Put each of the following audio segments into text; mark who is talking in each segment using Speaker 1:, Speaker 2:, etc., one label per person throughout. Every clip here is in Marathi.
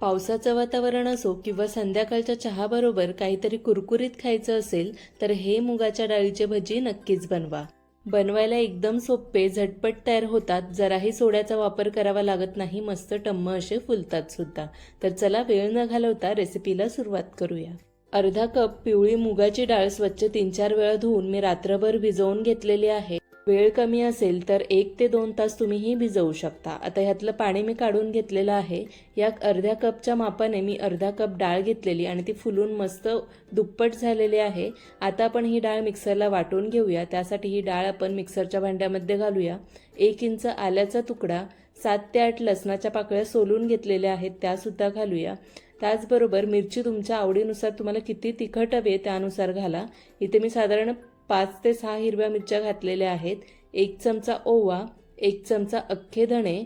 Speaker 1: पावसाचं वातावरण असो किंवा संध्याकाळच्या चहाबरोबर काहीतरी कुरकुरीत खायचं असेल तर हे मुगाच्या डाळीचे भजी नक्कीच बनवा. बनवायला एकदम सोपे झटपट तयार होतात. जराही सोड्याचा वापर करावा लागत नाही मस्त टम्म असे फुलतात सुद्धा. तर चला वेळ न घालवता रेसिपीला सुरुवात करूया. अर्धा कप पिवळी मुगाची डाळ स्वच्छ तीन चार वेळा धुवून मी रात्रभर भिजवून घेतलेली आहे. वेळ कमी असेल तर एक ते दोन तास तुम्हीही भिजवू शकता. आता ह्यातलं पाणी मी काढून घेतलेलं आहे. या अर्ध्या कपच्या मापाने मी अर्धा कप डाळ घेतलेली आणि ती फुलून मस्त दुप्पट झालेली आहे. आता आपण ही डाळ मिक्सरला वाटून घेऊया. त्यासाठी ही डाळ आपण मिक्सरच्या भांड्यामध्ये घालूया. एक इंच आल्याचा तुकडा सात ते आठ लसणाच्या पाकळ्या सोलून घेतलेल्या आहेत त्यासुद्धा घालूया. त्याचबरोबर मिरची तुमच्या आवडीनुसार तुम्हाला किती तिखट हवे त्यानुसार घाला. इथे मी साधारण पाच ते सहा हिरव्या मिरच्या घातलेल्या आहेत. एक चमचा ओवा एक चमचा अख्खे धणे.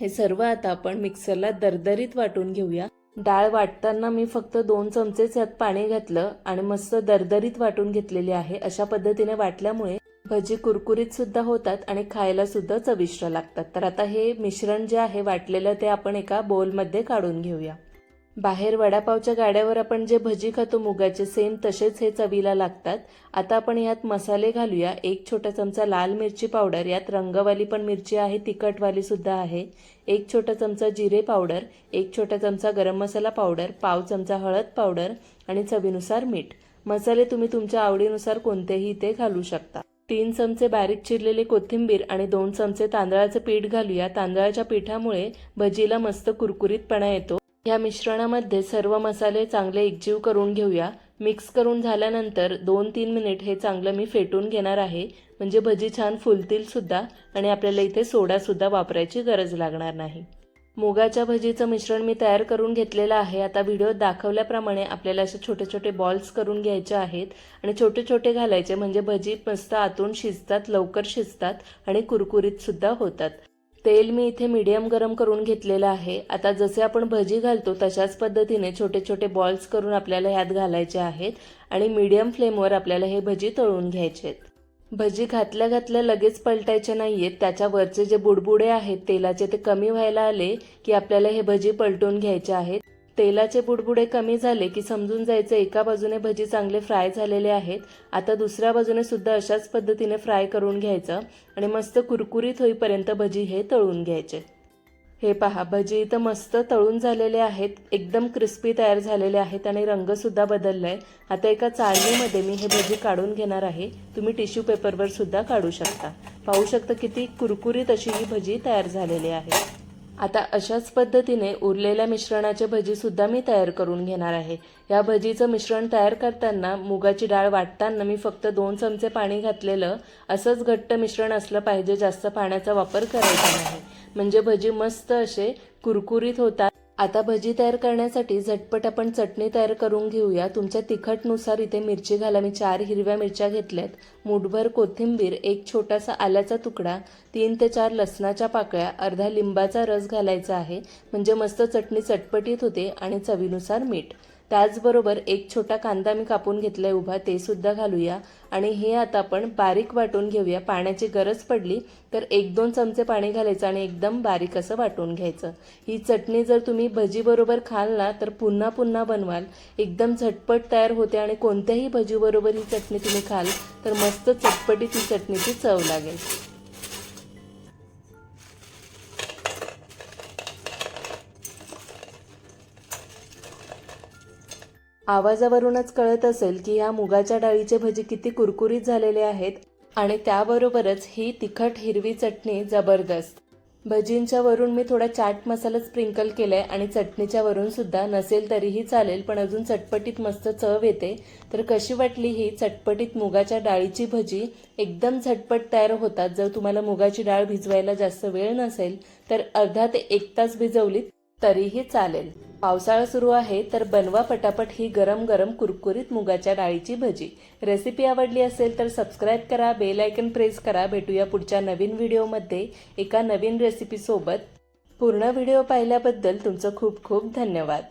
Speaker 1: हे सर्व आता आपण मिक्सरला दरदरीत वाटून घेऊया. डाळ वाटताना मी फक्त दोन चमचेच यात पाणी घातलं आणि मस्त दरदरीत वाटून घेतलेली आहे. अशा पद्धतीने वाटल्यामुळे भजी कुरकुरीत सुद्धा होतात आणि खायला सुद्धा चविष्ट लागतात. तर आता हे मिश्रण जे आहे वाटलेलं ते आपण एका बोलमध्ये काढून घेऊया. बाहेर वडापावच्या गाड्यावर आपण जे भजी खातो मुगाचे सेम तसेच हे चवीला लागतात. आता आपण यात मसाले घालूया. एक छोटा चमचा लाल मिरची पावडर यात रंगवाली पण मिरची आहे तिखटवाली सुद्धा आहे. एक छोटा चमचा जिरे पावडर एक छोटा चमचा गरम मसाला पावडर पाव चमचा हळद पावडर आणि चवीनुसार मीठ. मसाले तुम्ही तुमच्या आवडीनुसार कोणतेही ते घालू शकता. तीन चमचे बारीक चिरलेले कोथिंबीर आणि दोन चमचे तांदळाचं पीठ घालूया. तांदळाच्या पिठामुळे भजीला मस्त कुरकुरीतपणा येतो. या मिश्रणामध्ये सर्व मसाले चांगले एकजीव करून घेऊया. मिक्स करून झाल्यानंतर दोन तीन मिनिट हे चांगलं मी फेटून घेणार आहे. म्हणजे भजी छान फुलतील सुद्धा आणि आपल्याला इथे सोडासुद्धा वापरायची गरज लागणार नाही. मुगाच्या भजीचं मिश्रण मी तयार करून घेतलेलं आहे. आता व्हिडिओ दाखवल्याप्रमाणे आपल्याला असे छोटे छोटे बॉल्स करून घ्यायचे आहेत आणि छोटे छोटे घालायचे. म्हणजे भजी मस्त आतून शिजतात लवकर शिजतात आणि कुरकुरीत सुद्धा होतात. तेल मी इथे मीडियम गरम करून घेतलेलं आहे. आता जसे आपण भजी घालतो तशाच पद्धतीने छोटे छोटे बॉल्स करून आपल्याला ह्यात घालायचे आहेत आणि मीडियम फ्लेमवर आपल्याला हे भजी तळून घ्यायचे आहेत. भजी घातल्या घातल्या लगेच पलटायचे आहेत त्याच्यावरचे जे बुडबुडे आहेत तेलाचे ते कमी व्हायला आले की आपल्याला हे भजी पलटून घ्यायचे आहेत. तेलाचे बुडबुडे कमी झाले की समजून जायचं एका बाजूने भजी चांगले फ्राय झालेले आहेत आता दुसऱ्या बाजूने सुद्धा अशाच पद्धतीने फ्राय करून घ्यायचं आणि मस्त कुरकुरीत होईपर्यंत भजी हे तळून घ्यायचे. हे पहा भजी इथं मस्त तळून झालेले आहेत एकदम क्रिस्पी तयार झालेले आहेत आणि रंगसुद्धा बदलला आहे आता एका चाळणीमध्ये मी हे भजी काढून घेणार आहे. तुम्ही टिश्यू पेपरवर सुद्धा काढू शकता. पाहू शकता किती कुरकुरीत अशी ही भजी तयार झालेली आहे. आता अशाच पद्धतीने उरलेल्या मिश्रणाचे भजीसुद्धा मी तयार करून घेणार आहे. या भजीचं मिश्रण तयार करताना मुगाची डाळ वाटताना मी फक्त दोन चमचे पाणी घातलेलं असंच घट्ट मिश्रण असलं पाहिजे जास्त पाण्याचा वापर करायचा नाही. म्हणजे भजी मस्त असे कुरकुरीत होतात. आता भजी तयार करण्यासाठी झटपट आपण चटणी तयार करून घेऊया. तुमच्या तिखटनुसार इथे मिरची घाला. मी चार हिरव्या मिरच्या घेतल्यात. मुठभर कोथिंबीर एक छोटासा आल्याचा तुकडा तीन ते चार लसणाच्या पाकळ्या अर्धा लिंबाचा रस घालायचा आहे. म्हणजे मस्त चटणी चटपटीत होते आणि चवीनुसार मीठ. त्याचबरोबर एक छोटा कांदा मी कापून घेतलाय उभा ते सुद्धा घालूया. आणि हे आता आपण बारीक वाटून घेऊया. पाण्याची गरज पडली तर एक दोन चमचे पाणी घालायचं आणि एकदम बारीक असं वाटून घ्यायचं. ही चटणी जर तुम्ही भजीबरोबर खाल ना तर पुन्हा पुन्हा बनवाल. एकदम झटपट तयार होते आणि कोणत्याही भजीबरोबर ही चटणी तुम्ही खाल तर मस्त चटपटीत ही चटणीची चव लागेल. आवाजावरूनच कळत असेल की ह्या मुगाच्या डाळीचे भजी किती कुरकुरीत झालेले आहेत आणि त्याबरोबरच ही तिखट हिरवी चटणी जबरदस्त. भजींच्या वरून मी थोडा चाट मसाला स्प्रिंकल केलाय आणि चटणीच्या वरून सुद्धा नसेल तरीही चालेल पण अजून चटपटीत मस्त चव येते. तर कशी वाटली ही चटपटीत मुगाच्या डाळीची भजी? एकदम झटपट तयार होतात. जर तुम्हाला मुगाची डाळ भिजवायला जास्त वेळ नसेल तर अर्धा ते एक तास भिजवलीत. तरीही चालेल. पावसाळा सुरू आहे तर बनवा पटापट ही गरम गरम कुरकुरीत मुगाच्या डाळीची भजी. रेसिपी आवडली असेल तर सबस्क्राईब करा बेल आयकन प्रेस करा. भेटूया पुढच्या नवीन व्हिडिओमध्ये एका नवीन रेसिपीसोबत पूर्ण व्हिडिओ पाहिल्याबद्दल तुमचं खूप खूप धन्यवाद.